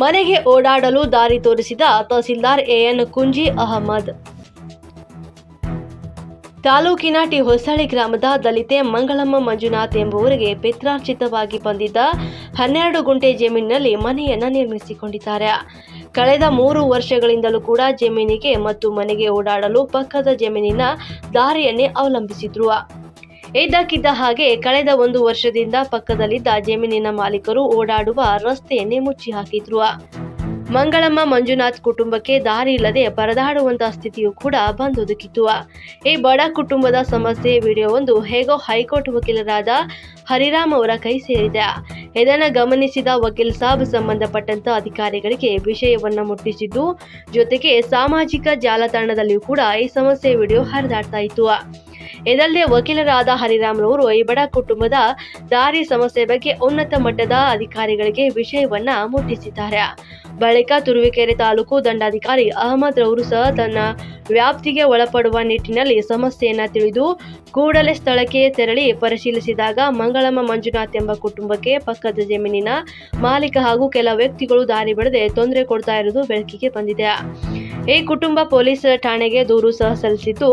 ಮನೆಗೆ ಓಡಾಡಲು ದಾರಿ ತೋರಿಸಿದ ತಹಸೀಲ್ದಾರ್ ಎಎನ್ ಕುಂಜಿ ಅಹಮದ್. ತಾಲೂಕಿನ ಟಿ ಹೊಸಳ್ಳಿ ಗ್ರಾಮದ ದಲಿತೆ ಮಂಗಳಮ್ಮ ಮಂಜುನಾಥ್ ಎಂಬುವರಿಗೆ ಪಿತ್ರಾರ್ಜಿತವಾಗಿ ಬಂದಿದ್ದ ಹನ್ನೆರಡು ಗುಂಟೆ ಜಮೀನಿನಲ್ಲಿ ಮನೆಯನ್ನು ನಿರ್ಮಿಸಿಕೊಂಡಿದ್ದಾರೆ. ಕಳೆದ ಮೂರು ವರ್ಷಗಳಿಂದಲೂ ಕೂಡ ಜಮೀನಿಗೆ ಮತ್ತು ಮನೆಗೆ ಓಡಾಡಲು ಪಕ್ಕದ ಜಮೀನಿನ ದಾರಿಯನ್ನೇ ಅವಲಂಬಿಸಿದ್ರು. ಇದ್ದಕ್ಕಿದ್ದ ಹಾಗೆ ಕಳೆದ ಒಂದು ವರ್ಷದಿಂದ ಪಕ್ಕದಲ್ಲಿದ್ದ ಜಮೀನಿನ ಮಾಲೀಕರು ಓಡಾಡುವ ರಸ್ತೆಯನ್ನೇ ಮುಚ್ಚಿ ಹಾಕಿದ್ರು. ಮಂಗಳಮ್ಮ, ಮಂಜುನಾಥ್ ಕುಟುಂಬಕ್ಕೆ ದಾರಿ ಇಲ್ಲದೆ ಪರದಾಡುವಂತಹ ಸ್ಥಿತಿಯು ಕೂಡ ಬಂದೊದಗಿತ್ತು ಈ ಬಡ ಕುಟುಂಬದ ಸಮಸ್ಯೆ ವಿಡಿಯೋವೊಂದು ಹೇಗೋ ಹೈಕೋರ್ಟ್ ವಕೀಲರಾದ ಹರಿರಾಮ್ ಅವರ ಕೈ ಸೇರಿದೆ. ಇದನ್ನು ಗಮನಿಸಿದ ವಕೀಲ್ ಸಾಬ್ ಸಂಬಂಧಪಟ್ಟಂತ ಅಧಿಕಾರಿಗಳಿಗೆ ವಿಷಯವನ್ನು ಮುಟ್ಟಿಸಿದ್ದು, ಜೊತೆಗೆ ಸಾಮಾಜಿಕ ಜಾಲತಾಣದಲ್ಲಿಯೂ ಕೂಡ ಈ ಸಮಸ್ಯೆ ವಿಡಿಯೋ ಹರಿದಾಡ್ತಾ ಇತ್ತು. ಇದಲ್ಲದೆ ವಕೀಲರಾದ ಹರಿರಾಮ್ ರವರು ಈ ಬಡ ಕುಟುಂಬದ ದಾರಿ ಸಮಸ್ಯೆ ಬಗ್ಗೆ ಉನ್ನತ ಮಟ್ಟದ ಅಧಿಕಾರಿಗಳಿಗೆ ವಿಷಯವನ್ನ ಮುಟ್ಟಿಸಿದ್ದಾರೆ. ಬಳಿಕ ತುರುವಿಕೆರೆ ತಾಲೂಕು ದಂಡಾಧಿಕಾರಿ ಅಹಮದ್ ರವರು ಸಹ ತನ್ನ ವ್ಯಾಪ್ತಿಗೆ ಒಳಪಡುವ ನಿಟ್ಟಿನಲ್ಲಿ ಸಮಸ್ಯೆಯನ್ನ ತಿಳಿದು ಕೂಡಲೇ ಸ್ಥಳಕ್ಕೆ ತೆರಳಿ ಪರಿಶೀಲಿಸಿದಾಗ ಮಂಗಳಮ್ಮ ಮಂಜುನಾಥ್ ಎಂಬ ಕುಟುಂಬಕ್ಕೆ ಪಕ್ಕದ ಜಮೀನಿನ ಮಾಲೀಕ ಹಾಗೂ ಕೆಲ ವ್ಯಕ್ತಿಗಳು ದಾರಿ ಬಿಡದೆ ತೊಂದರೆ ಕೊಡ್ತಾ ಇರುವುದು ಬೆಳಕಿಗೆ ಬಂದಿದೆ. ಈ ಕುಟುಂಬ ಪೊಲೀಸ್ ಠಾಣೆಗೆ ದೂರು ಸಹ ಸಲ್ಲಿಸಿದ್ದು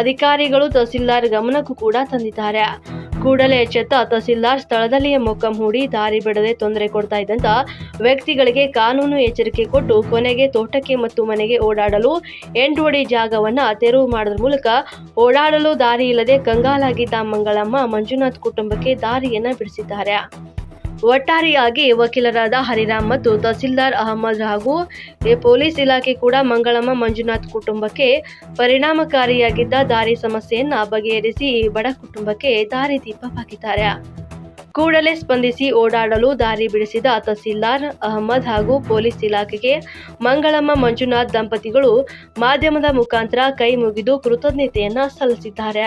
ಅಧಿಕಾರಿಗಳು ತಹಸೀಲ್ದಾರ್ ಗಮನಕ್ಕೂ ಕೂಡ ತಂದಿದ್ದಾರೆ. ಕೂಡಲೇ ಎಚ್ಚೆತ್ತ ತಹಸೀಲ್ದಾರ್ ಸ್ಥಳದಲ್ಲಿಯೇ ಮೊಕ್ಕಂ ಹೂಡಿ ದಾರಿ ಬಿಡದೆ ತೊಂದರೆ ಕೊಡ್ತಾ ಇದ್ದಂತ ವ್ಯಕ್ತಿಗಳಿಗೆ ಕಾನೂನು ಎಚ್ಚರಿಕೆ ಕೊಟ್ಟು ಕೊನೆಗೆ ತೋಟಕ್ಕೆ ಮತ್ತು ಮನೆಗೆ ಓಡಾಡಲು ಎಂಟು ಅಡಿ ಜಾಗವನ್ನ ತೆರವು ಮಾಡೋದ್ರ ಮೂಲಕ ಓಡಾಡಲು ದಾರಿ ಇಲ್ಲದೆ ಕಂಗಾಲಾಗಿದ್ದ ಮಂಗಳಮ್ಮ ಮಂಜುನಾಥ್ ಕುಟುಂಬಕ್ಕೆ ದಾರಿಯನ್ನ ಬಿಡಿಸಿದ್ದಾರೆ. ಒಟ್ಟಾರೆಯಾಗಿ ವಕೀಲರಾದ ಹರಿರಾಮ್ ಮತ್ತು ತಹಸೀಲ್ದಾರ್ ಅಹಮದ್ ಹಾಗೂ ಪೊಲೀಸ್ ಇಲಾಖೆ ಕೂಡ ಮಂಗಳಮ್ಮ ಮಂಜುನಾಥ್ ಕುಟುಂಬಕ್ಕೆ ಪರಿಣಾಮಕಾರಿಯಾಗಿದ್ದ ದಾರಿ ಸಮಸ್ಯೆಯನ್ನ ಬಗೆಹರಿಸಿ ಬಡ ಕುಟುಂಬಕ್ಕೆ ದಾರಿ ದೀಪವಾಗಿದ್ದಾರೆ ಕೂಡಲೇ ಸ್ಪಂದಿಸಿ ಓಡಾಡಲು ದಾರಿ ಬಿಡಿಸಿದ ತಹಸೀಲ್ದಾರ್ ಅಹಮದ್ ಹಾಗೂ ಪೊಲೀಸ್ ಇಲಾಖೆಗೆ ಮಂಗಳಮ್ಮ ಮಂಜುನಾಥ್ ದಂಪತಿಗಳು ಮಾಧ್ಯಮದ ಮುಖಾಂತರ ಕೈ ಮುಗಿದು ಕೃತಜ್ಞತೆಯನ್ನ ಸಲ್ಲಿಸಿದ್ದಾರೆ.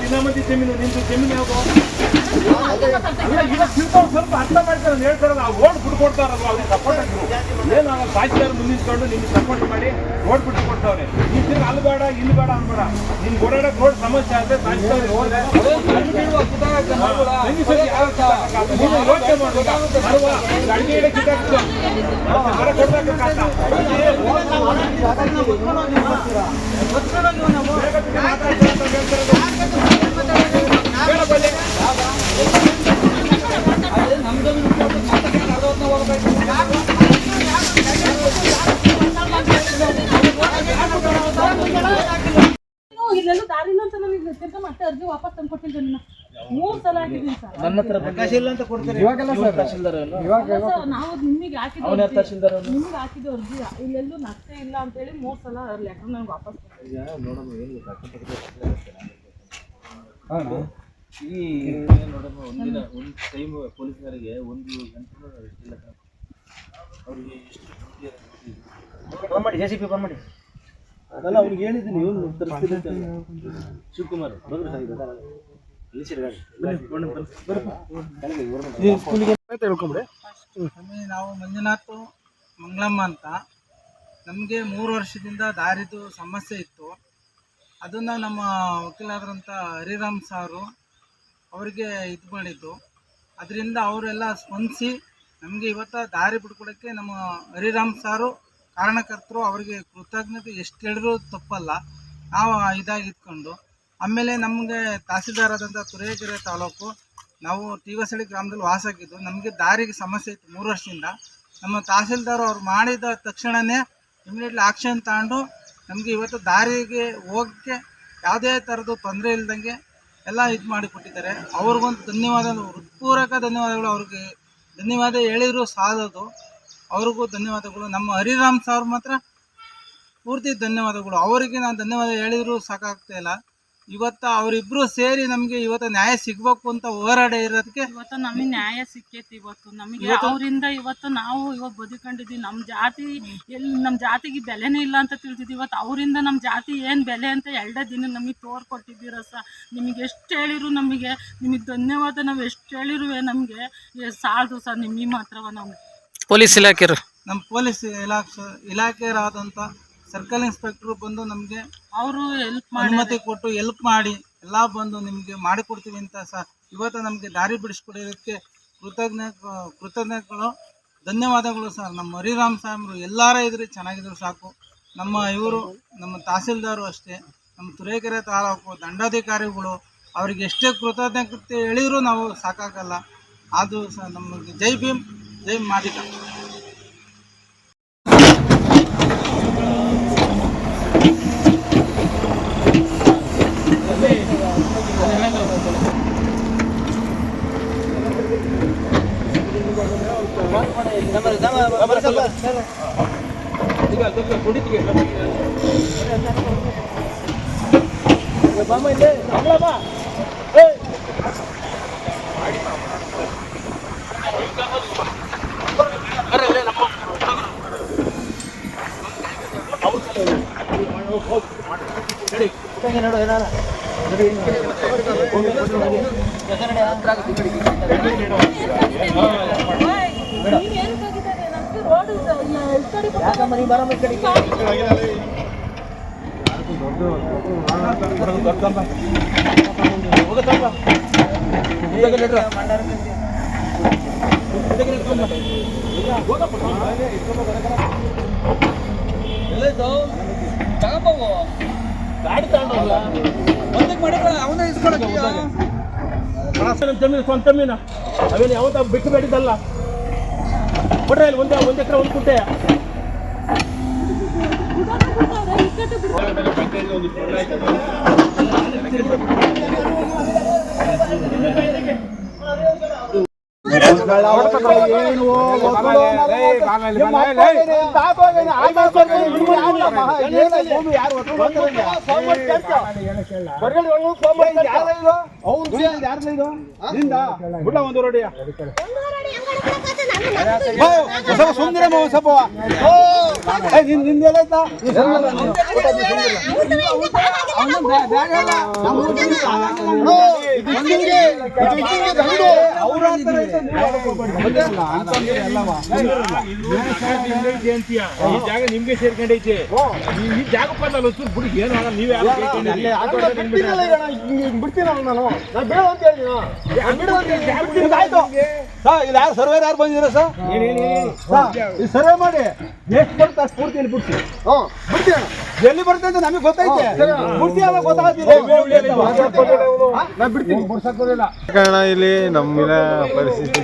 ದಿನಮತಿ ಜಮೀನು ನಿಮ್ದು ಜಮೀನು ಯಾವುದು ತಿಳ್ಕೊಂಡು ಸ್ವಲ್ಪ ಅರ್ಥ ಮಾಡ್ತಾರೆ ಹೇಳ್ತಾರಲ್ಲ ಓಡ್ ಬಿಟ್ಟು ಕೊಡ್ತಾರಲ್ವ ಅವ್ರಿಗೆ ಸಪೋರ್ಟ್ ಆಗಿರು ಏನಾಗಲ್ಲ ಸಾಹಿತ್ಯ ಮುಂದಿಸ್ಕೊಂಡು ನಿಮ್ಗೆ ಸಪೋರ್ಟ್ ಮಾಡಿ ರೋಡ್ ಬಿಟ್ಟು ಕೊಟ್ಟವ್ರೆ ಈ ತಿರ್ಗಿ ಅಲ್ಲಿ ಬೇಡ, ಇಲ್ಲಿ ಬೇಡ ಅನ್ಬೇಡ ನಿಮ್ಗೆ ಓಡಾಡಕ್ ರೋಡ್ ಸಮಸ್ಯೆ ಆದ್ರೆ ಯೋಚನೆ ಮಾಡುವಾಗ ಅಡಿಗೆ ಇಡಕ್ಕೆ. ಇನ್ನು ಇಲ್ಲೆಲ್ಲೂ ದಾರಿ ಇಲ್ಲ ಅಂತ ನನಗೆ ತಿರ್ಗಾ ಮತ್ತೆ ಅರ್ಜಿ ವಾಪಸ್ ತಂದು ಕೊಟ್ಟಿಲ್ಲ ನಾನು. ಮೂರ್ ಸಲ ಹಾಕಿದೀನಿ ಸರ್. ನನ್ನ ಹತ್ರ ಅವಕಾಶ ಇಲ್ಲ ಅಂತ ಕೊಡ್ತಾರೆ. ಇವಾಗೆಲ್ಲ ಸರ್ ಅಲ್ಲ ಸರ್, ನಾವು ನಿಮಗೆ ಹಾಕಿದ್ದು ಅರ್ಜಿ. ನಿಮ್ಗೆ ಹಾಕಿದ್ದು ಅರ್ಜಿ. ಇಲ್ಲೆಲ್ಲೂ ನಕ್ಷೆ ಇಲ್ಲ ಅಂತ ಹೇಳಿ ಮೂರ್ ಸಲ ಲೆಟರ್ ನನಗೆ ವಾಪಸ್ ಈ ನೋಡಮ್ಮ ಒಂದಿನ ಒಂದು ಟೈಮ್ ಪೊಲೀಸರಿಗೆ ಒಂದು ಗಂಟೆ ಇಲ್ಲ. ಅವ್ರಿಗೆ ಎಷ್ಟು? ಫೋನ್ ಮಾಡಿ ಜೆ ಸಿ ಪಿ ಫೋನ್ ಮಾಡಿ ಅದೆಲ್ಲ ಅವ್ನಿಗೆ ಹೇಳಿದ್ದೀನಿ ಇವನು ತರಿಸ್ತೀನಿ ಅಂತ. ಶಿವಕುಮಾರ್ ಬಂದ್ರು ಸರ್ ನಾವು ಮಂಜುನಾಥ್ ಮಂಗಳಮ್ಮ ಅಂತ. ನಮಗೆ ಮೂರು ವರ್ಷದಿಂದ ದಾರಿದು ಸಮಸ್ಯೆ ಇತ್ತು. ಅದನ್ನು ನಮ್ಮ ವಕೀಲರಾದಂಥ ಹರಿರಾಮ್ ಸಾರು ಅವರಿಗೆ ಇದು ಮಾಡಿದ್ದು. ಅದರಿಂದ ಅವರೆಲ್ಲ ಸ್ಪಂದಿಸಿ ನಮಗೆ ಇವತ್ತು ದಾರಿ ಬಿಡ್ಕೊಡೋಕ್ಕೆ ನಮ್ಮ ಹರಿರಾಮ್ ಸಾರು ಕಾರಣಕರ್ತರು ಅವರಿಗೆ ಕೃತಜ್ಞತೆ ಎಷ್ಟು ಹೇಳಿದ್ರು ತಪ್ಪಲ್ಲ. ನಾವು ಇದಾಗಿ ಇದ್ಕೊಂಡು, ಆಮೇಲೆ ನಮಗೆ ತಹಸೀಲ್ದಾರಾದಂಥ ತುರೇಕೆರೆ ತಾಲೂಕು, ನಾವು ಟಿವಸಳಿ ಗ್ರಾಮದಲ್ಲಿ ವಾಸ ಆಗಿದ್ದು ನಮಗೆ ದಾರಿಗೆ ಸಮಸ್ಯೆ ಇತ್ತು ಮೂರು ವರ್ಷದಿಂದ. ನಮ್ಮ ತಹಸೀಲ್ದಾರ್ ಅವ್ರು ಮಾಡಿದ ತಕ್ಷಣವೇ ಇಮಿಡಿಯೇಟ್ಲಿ ಆಕ್ಷನ್ ತಗೊಂಡು ನಮಗೆ ಇವತ್ತು ದಾರಿಗೆ ಹೋಗಕ್ಕೆ ಯಾವುದೇ ಥರದ್ದು ತೊಂದರೆ ಇಲ್ದಂಗೆ ಎಲ್ಲ ಇದು ಮಾಡಿಕೊಟ್ಟಿದ್ದಾರೆ. ಅವ್ರಿಗೊಂದು ಧನ್ಯವಾದ, ಹೃತ್ಪೂರ್ವಕ ಧನ್ಯವಾದಗಳು ಅವ್ರಿಗೆ. ಧನ್ಯವಾದ ಹೇಳಿದರೂ ಸಾಲದು. ಅವ್ರಿಗೂ ಧನ್ಯವಾದಗಳು. ನಮ್ಮ ಹರಿರಾಮ್ ಸಾರ್ ಮಾತ್ರ ಪೂರ್ತಿ ಧನ್ಯವಾದಗಳು. ಅವರಿಗೆ ನಾನು ಧನ್ಯವಾದ ಹೇಳಿದ್ರು ಸಾಕಾಗ್ತಾ ಇಲ್ಲ. ಇವತ್ತು ಅವರಿಬ್ರು ಸೇರಿ ನಮಗೆ ಇವತ್ತು ನ್ಯಾಯ ಸಿಗಬೇಕು ಅಂತ ಹೋರಾಡ ಇರೋದಕ್ಕೆ ಇವತ್ತು ನಮಗೆ ನ್ಯಾಯ ಸಿಕ್ಕೈತಿ ಇವತ್ತು. ನಮಗೆ ಅವರಿಂದ ಇವತ್ತು ನಾವು ಇವತ್ತು ಬದುಕೊಂಡಿದ್ವಿ ನಮ್ಮ ಜಾತಿ ಎಲ್ಲಿ ನಮ್ಮ ಜಾತಿಗೆ ಬೆಲೆನೇ ಇಲ್ಲ ಅಂತ ತಿಳಿದಿದ್ವಿ ಇವತ್ತು ಅವರಿಂದ ನಮ್ಮ ಜಾತಿ ಏನು ಬೆಲೆ ಅಂತ ಎರಡೇ ದಿನ ನಮಗೆ ತೋರ್ಕೊಟ್ಟಿದ್ದೀರ ಸ ನಿಮಗೆ ಎಷ್ಟು ಹೇಳಿರು ನಮಗೆ? ನಿಮಗೆ ಧನ್ಯವಾದ. ನಾವು ಎಷ್ಟು ಹೇಳಿರುವೆ ನಮಗೆ? ಸಾಲದು ಸರ್ ನಿಮಗೆ ಮಾತ್ರವ ನಾವು ಪೊಲೀಸ್ ಇಲಾಖೆರು ನಮ್ಮ ಪೊಲೀಸ್ ಇಲಾಖೆ ಇಲಾಖೆಯರಾದಂಥ ಸರ್ಕಲ್ ಇನ್ಸ್ಪೆಕ್ಟ್ರು ಬಂದು ನಮಗೆ ಅವರು ಹೆಲ್ಪ್ ಮಾಡಿ. ಅನುಮತಿ ಕೊಟ್ಟು ಹೆಲ್ಪ್ ಮಾಡಿ ಎಲ್ಲ ಬಂದು ನಿಮಗೆ ಮಾಡಿಕೊಡ್ತೀವಿ ಅಂತ ಸಹ ಇವತ್ತು ನಮಗೆ ದಾರಿ ಬಿಡಿಸ್ಕೊಡೋದಕ್ಕೆ ಕೃತಜ್ಞ ಕೃತಜ್ಞತೆಗಳು ಧನ್ಯವಾದಗಳು ಸರ್. ನಮ್ಮ ಹರಿರಾಮ್ ಸಾಹೇಬ್ರು ಎಲ್ಲಾರ ಇದ್ರೆ ಚೆನ್ನಾಗಿದ್ರು ಸಾಕು. ನಮ್ಮ ಇವರು ನಮ್ಮ ತಹಸೀಲ್ದಾರು ಅಷ್ಟೇ. ನಮ್ಮ ತುರೇಕೆರೆ ತಾಲೂಕು ದಂಡಾಧಿಕಾರಿಗಳು ಅವ್ರಿಗೆ ಎಷ್ಟೇ ಕೃತಜ್ಞತೆ ಹೇಳಿದ್ರು ನಾವು ಸಾಕಾಗಲ್ಲ. ಅದು ಸಹ ನಮ್ಮ ಜೈ ಭೀಮ್. இதே மாற்றிட்டான் மாமா இல்லை நம்மளாமா ஏய் ಅಕ್ಕಂಗೆ ಏನಾರ? ಯಾಕಮ್ಮ ನೀ ಬರಮ್ಮ ಈ ಕಡೆ. ಹೋಗತ್ತಪ್ಪ ಎಲ್ಲ ತಗೊಂಬೋ ಜೈ ಮಾದಿಕ ನಮ್ಮ ಜಮೀನು ಸ್ವಂತ ಮೀನು ಅವೇನು ಯಾವತ್ತ ಬಿಟ್ಟು ಬೇಡಿದ್ದಲ್ಲ. ಬಿಡ್ರೆ ಇಲ್ಲಿ ಒಂದೇ ಒಂದು ಎಕರೆ ಒಂದು ಕುಂಟೆ. ಬಿಡ ಒಂದು ಸುಂದರ ಸ್ವಲ್ಪ ನಿಂದೆಲ್ಲ ಈ ಜಾಗ ನಿಮ್ಗೆ ಸೇರ್ಕೊಂಡೈತಿ. ಈ- ಜಾಗ ಒಂಚೂರು ಬಿಡಿ ಏನು ನೀವೇ? ಬಿಡ್ತೀನಿ ನಾನು. ಬೇಡ ಅಂತ ಇಲ್ಲಿ ಯಾರು ಸರ್ವೇರ್ ಯಾರು ಬಂದಿದ್ದೀರಾ ಸರ್ ಸರ್ವೆ ಮಾಡಿ. ಎಷ್ಟು ಬರುತ್ತೆ ಅಷ್ಟು ಪೂರ್ತಿ ಇಲ್ಲಿ ಬಿಡ್ಸಿ ಹ್ಞೂ ಬಿಡ್ತೀನಿ. ಎಲ್ಲಿ ಬರುತ್ತೆ ಅಂತ ನಮಗೆ ಗೊತ್ತೈತೆ ಬಿಡ್ಸಕ್ ಬರೋಲ್ಲ ಕಾರಣ ಇಲ್ಲಿ ನಮ್ಮಿನ ಪರಿಸ್ಥಿತಿ